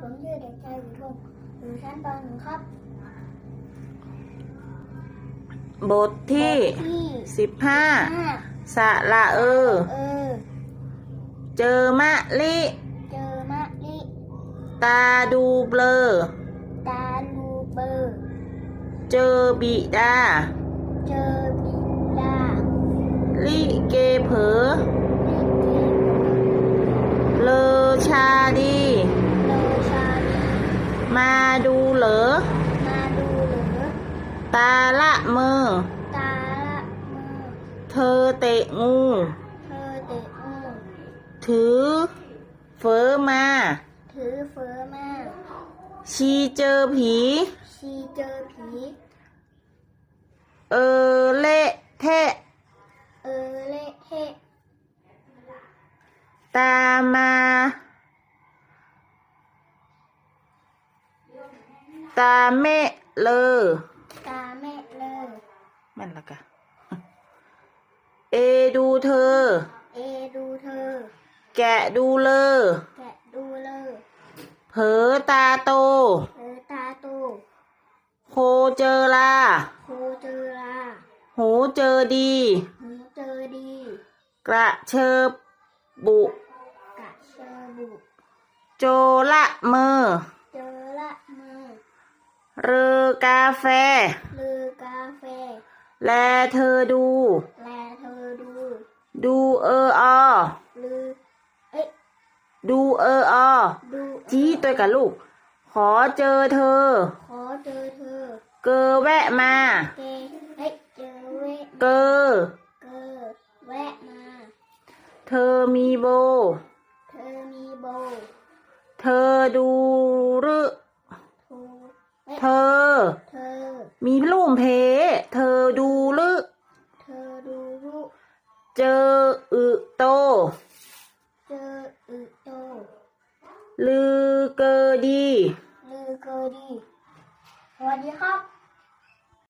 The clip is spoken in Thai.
ผมชื่อเด็กชายวิพงอยู่ชั้นปหนึ่งครับบทที่ที่สิบห้าห้าสระเออ เออ เจอมะลิ เจอมะลิตาดูเบลอ ตาลูเบอร์เจอบิดา เจอบิดา ลิเกเผลอ มาดูเหลอมาดูเหรือตาละเมอตาละมือเธอเตะงูเธอเตะมือถือเฟอมาถือเฟอมาชีเจอผีชีเจอผีเออเละเทะเออเละเทะตามมา ตาเมะเลอตาแม่เลยแมันละกะ เอดูเธอ เอดูเธอ แกะดูเลอแกะดูเลยเผลอตาโตเออตาโต โคเจอลาครูเจอลา หูเจอดี หูเจอดี กระเชิบบุกะเชอบุ โจละเมอเจอละมือเรอกาแฟ ลือกาแฟ แลเธอดู แลเธอดู ดูเออออลือ เอ๊ะดูเออออดูจี้ตัวกับลูก ขอเจอเธอ ขอเจอเธอ เกอแวะมา เกเอ๊ะเจอเวะเกอ เกอแวะมา เธอมีโบ เธอมีโบ เธอดูหรือทูเอ๊ะ เธอเธอ มีลุ่มเพ เธอดูหรือเธอดูรูเจออึโต เจออึโต ลือเกอดี ลือเกอดี สวัสดีครับ